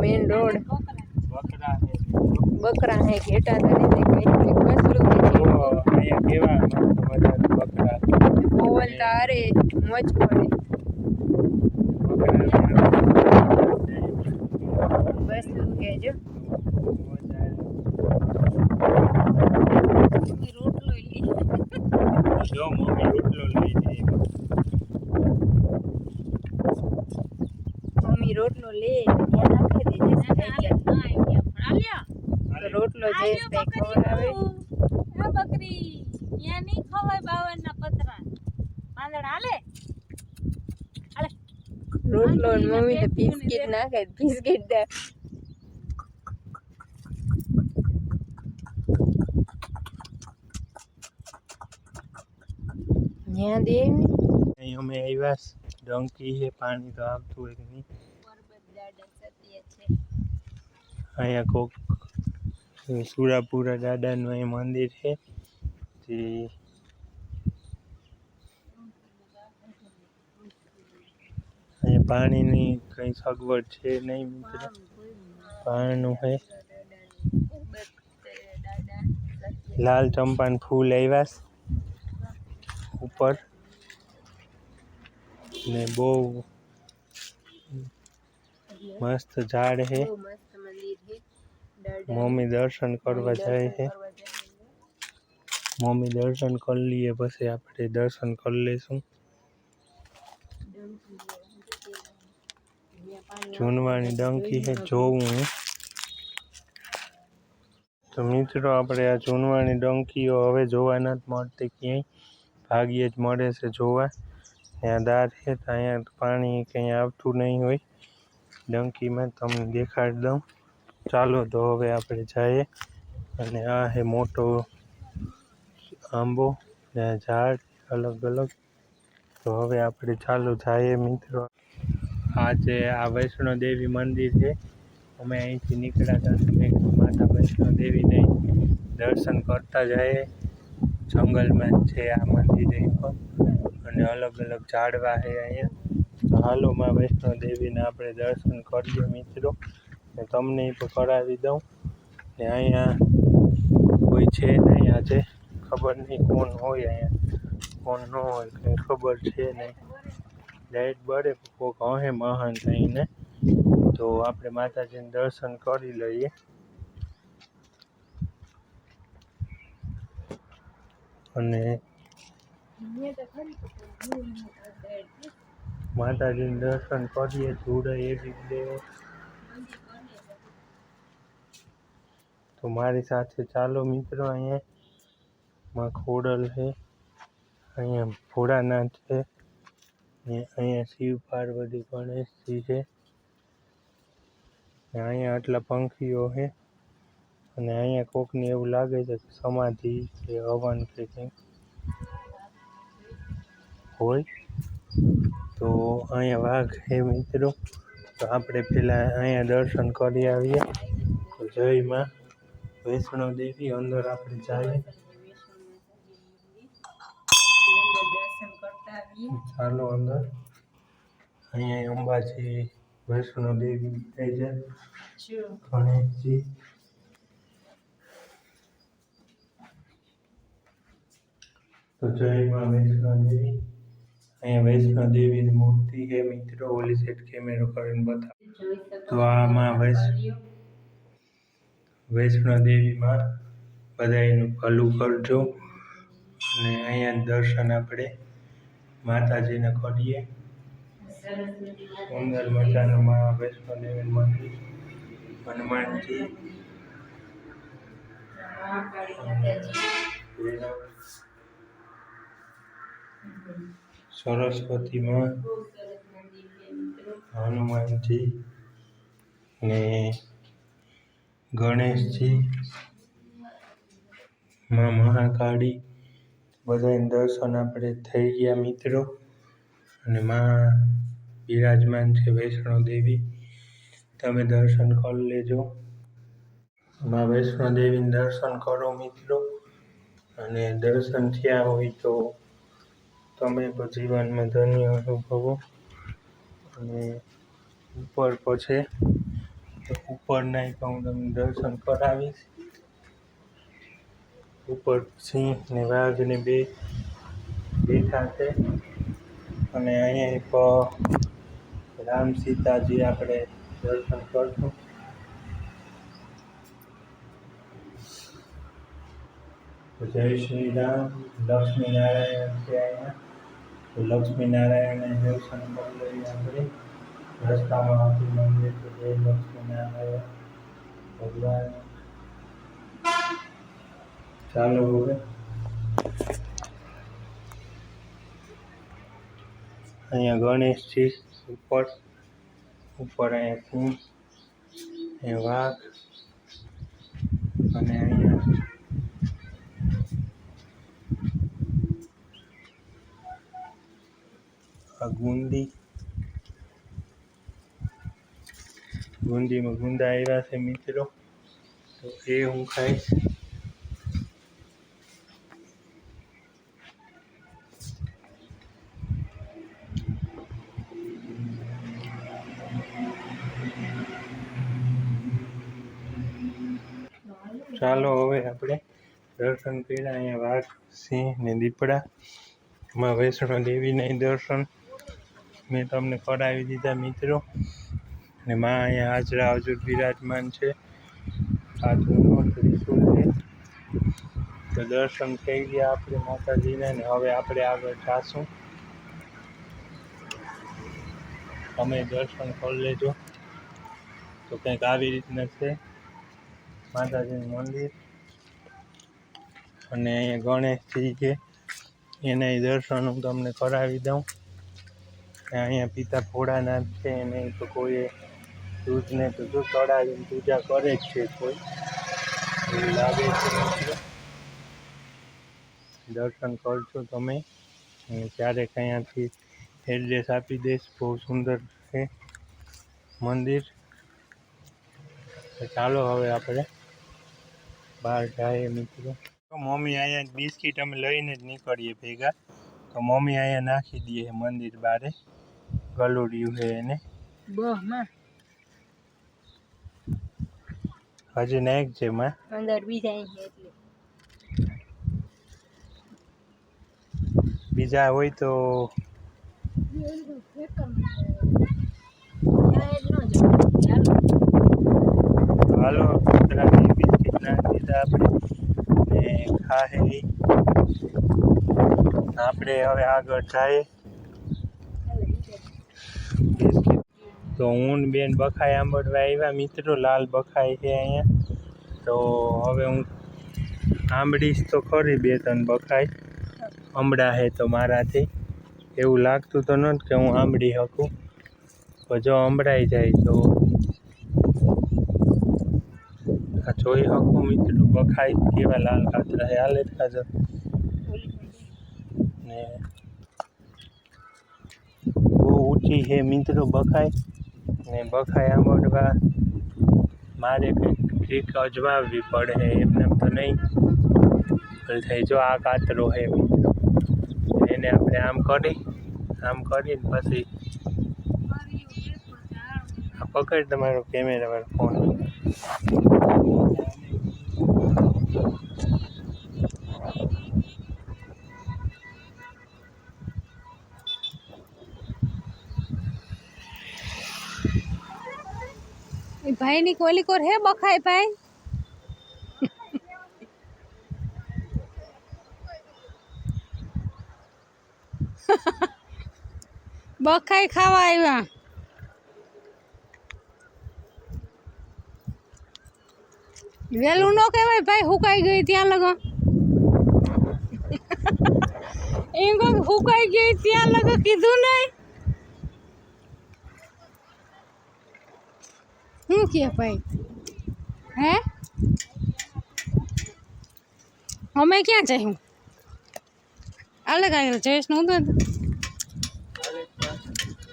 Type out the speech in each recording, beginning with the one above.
Main road. બકરા હે ઘેટા તરીકે કઈ અહીંયા કેવા બકરા પવન તારે મોજ પડે. બસ તું કહેજો રોટલો લી જો મમ્મી રોટલો લઈ જઈ મમ્મી રોટલો લે ત્યાં રોટલો જે બકરી નહીં ખવાય બાવનના પતરા. પાંદડા હાલે રોટલો મમ્મી તો બિસ્કિટ નાખે બિસ્કિટ દે. ત્યાં દે અહીં અમે આવ્યા ડોંકી ડંકી છે પાણી તો આવતું હોય કે નહીં. અહીંયા કોક સુરાપુરા દાદાનું અહીં મંદિર છે. જે અહીંયા પાણીની કંઈ સગવડ છે નહીં મિત્રો. પાણીનું છે લાલ ચંપાન ફૂલ આવ્યા ઉપર. ને બહુ મસ્ત ઝાડ દાદા મમ્મી દર્શન કરવા જાય છે મમ્મી દર્શન કરી લઈએ પછી આપણે દર્શન કરી લઈશું. જૂનવાણી ડંકી છે જોવું તો મિત્રો આપણે આ જૂનવાણી ડંકીઓ હવે જોવા નથી મળતી ક્યાંય. ભાગ્યે જ મળે છે જોવા. ત્યાં દાર છે તો અહીંયા પાણી કંઈ આવતું નહીં હોય. ડંકીમાં તમને દેખાડી દઉં. ચાલો તો હવે આપણે જઈએ. અને આ હે મોટો આંબો ને ઝાડ અલગ અલગ. તો હવે આપણે ચાલો જઈએ મિત્રો. આ જે આ વૈષ્ણો દેવી મંદિર છે. અમે અહીંથી નીકળ્યા હતા. તો મેં માતા વૈષ્ણો દેવીને દર્શન કરતા જઈએ. જંગલમાં છે આ મંદિર પણ. અને અલગ અલગ ઝાડવા છે અહીંયા. તો હાલો માં વૈષ્ણો આપણે દર્શન કરીએ મિત્રો. ને તમને પણ કરાવી દઉં ને અહીંયા કોઈ છે નહીં આજે. ખબર નહીં કોણ હોય અહીંયા. કોણ ન હોય કંઈ ખબર છે નહીં. લાઈટ બળે કોક હે મહાન થઈને. તો આપણે માતાજીને દર્શન કરી લઈએ. અને માતાજીને દર્શન કરીએ જોડે એવી દે તો મારી સાથે ચાલો મિત્રો, અહીંયા માં ખોડલ છે, અહીંયા ભોળાનાથ છે અહીંયા શિવ પાર્વતી ગણેશજી છે, ને અહીંયા આટલા પંખીઓ છે, અને અહીંયા કોકને એવું લાગે છે કે સમાધિ કે હવન કે કંઈક હોય? તો અહીંયા વાઘ હે મિત્રો. તો આપણે પહેલાં અહીંયા દર્શન કરી આવીએ. તો જયમાં વૈષ્ણવ દેવી, અંદર આપણે જઈએ. ચાલો અંદર. અહીંયા અંબાજી, વૈષ્ણો દેવી થઈ જાય ગણેશજી. તો જય માં વૈષ્ણો દેવી. અહીંયા વૈષ્ણવ દેવીની મૂર્તિ છે મિત્રો, ઓલી સેટ કેમેરો કરીને બતાવ. તો આમાં વૈષ્ણવ વૈષ્ણવ દેવીમાં બધાયનું ભલું કરજો. અને અહીંયા દર્શન આપણે માતાજીને કરીએ. સુંદર મજાનું મા વૈષ્ણવ દેવી મંદિર હનુમાનજી. સરસ્વતી માં હનુમાનજી ને ગણેશજી, માં મહાકાળી બધાને દર્શન આપણે થઈ ગયા મિત્રો. અને માં બિરાજમાન છે વૈષ્ણો દેવી તમે દર્શન કરી લેજો. માં વૈષ્ણો દેવીને દર્શન કરો મિત્રો. અને દર્શન થયા હોય તો તમે જીવનમાં ધન્ય અનુભવો. અને ઉપર પછી ઉપરના એક હું તમને દર્શન કરાવીશ. ઉપર સિંહ ને વાઘ ને બે બેઠા છે. અને અહીંયા એક રામ સીતાજી આપણે દર્શન કરશું. જય શ્રી રામ, લક્ષ્મીનારાયણ છે અહીંયા. તો લક્ષ્મી દર્શન કરી આપણે રસ્તામાં આવતું મંદિર તો જય લક્ષ્મીનારાયણ ભગવાન. ચાલો હવે. અહીંયા ગણેશજી ઉપર ઉપર અહીંયા સિંહ વાઘ, અને અહીંયા આ ગુંદી ગુંદીમાં ગુંદા આવ્યા છે મિત્રો. તો એ હું ખાઈશ. ચાલો હવે આપણે દર્શન કર્યા અહીંયા વાઘ, સિંહ ને દીપડા. માં વૈષ્ણો દેવીના દર્શન. મેં તમને કરાવી દીધા મિત્રો. અને માં અહીંયા હાજરા હજુર બિરાજમાન છે. આ જૂનો ત્રિશુલ છે? તો દર્શન થઈ ગયા આપણે માતાજીને ને હવે આપણે આગળ જાશું. તમે દર્શન કરી લેજો. તો કંઈક આવી રીતના છે. માતાજીનું મંદિર. અને અહીંયા ગણેશજી છે. એના દર્શન હું તમને કરાવી દઉં. અહીંયા પિતા ભોળાનાથ છે એને તો કોઈએ દૂધને તો જો ચડાવીને પૂજા કરે જ છે કોઈ. એવું લાગે છે દર્શન કરજો તમે. અને ક્યારેક અહીંયાથી એડ્રેસ આપી દઈશ. બહુ સુંદર છે મંદિર. ચાલો હવે આપણે બહાર જઈએ મિત્રો. મમ્મી અહીંયા બિસ્કિટ અમે લઈને જ નીકળીએ ભેગા. તો મમ્મી અહીંયા નાખી દઈએ મંદિર બારે. ગલુડિયું છે એને. હજી નાખ છે માં અંદર બીજા છે એટલે. બીજા હોય તો હાલો કૂતરાને બિસ્કિટ નાખી દીધા આપણે. ને ખાહે. આપણે હવે આગળ જઈએ બિસ્કિટ તો હું બેન બખાઈ આંબડવા આવ્યા, મિત્રો લાલ બખાઈ છે અહીંયા. તો હવે હું આંબળીશ તો ખરી બે ત્રણ બખાઈ હમણાં હે તો મારાથી. એવું લાગતું તો નથી કે હું આંબળી શકું તો જો હંભળાઈ જાય તો આ જોઈ શકું મિત્રો બખાઈ કેવા લાલ કાતરા હે હાલે જ ને બહુ ઊંચી છે મિત્રો બખાઈ ને બખાઈ આંબળવા મારે કંઈક ટ્રીક અજમાવવી પડે, એમને એમ તો નહીં. પણ થઈ જો આ કાતરો હે એને આપણે આમ કરી, આમ કરીને પછી પકડ તમારો કેમેરા વાળો ફોન. ભાઈ ની કોલી કોર હે બખાય ભાઈ? બખાઈ ખાવા આવ્યા વેલું ન કહેવાય ભાઈ, હુકાઈ ગઈ ત્યાં લગો. એમ હુકાઈ ગઈ ત્યાં લગો, કીધું નહીં. શું કે ભાઈ? હે? અમે ક્યાં જઈશું અલગ આગળ જયેશનું તો.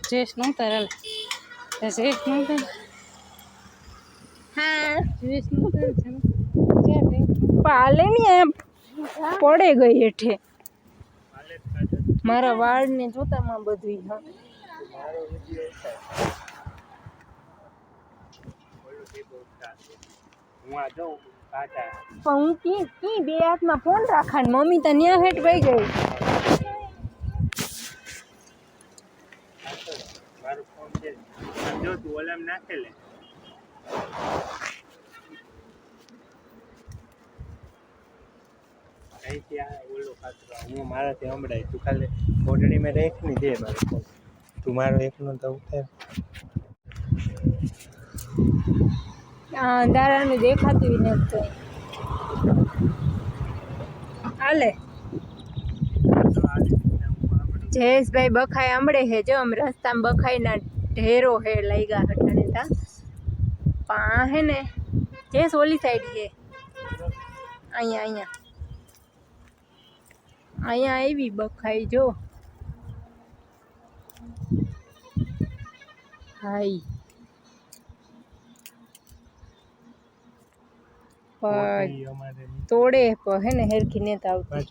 જયેશનું તાર અલગ. જયેશનું તો હા. જયેશનું તો ક્યાં જઈ? પાલે ની એમ. પડે ગઈ હેઠે. મારા વાળ ને જોતામાં બધું હા દેખાય ઓલું તે બહુ સારું છે. હું આ જોઉં કાચા પણ હું કી કી બે હાથમાં ફોન રાખા ને મમ્મી તો ન્યા હેઠ વહી ગઈ. મારું ફોન છે. જો તું ઓલામ નાખે લે. અહીંથી આ ઓલો કાચરો હું મારાથી સંભળાય. તું ખાલી કોટડીમાં રાખ ને દે મારો ફોન તું મારો એકનો તો ઉતાર. આ અંધારાનું દેખાતું નથી હાલે. જયેશભાઈ બખાઈ આંબળે હે જો આમ રસ્તામાં બખાઈના ઢેરો હે લાગ્યા હટાણે તા પા હે ને, જયેશ ઓલી સાઈડ છે. અહીંયા અહીંયા. અહીંયા આવી બખાઈ, જો. હાઈ પણ તોડે હે ને હેરખી નેતા આવતી.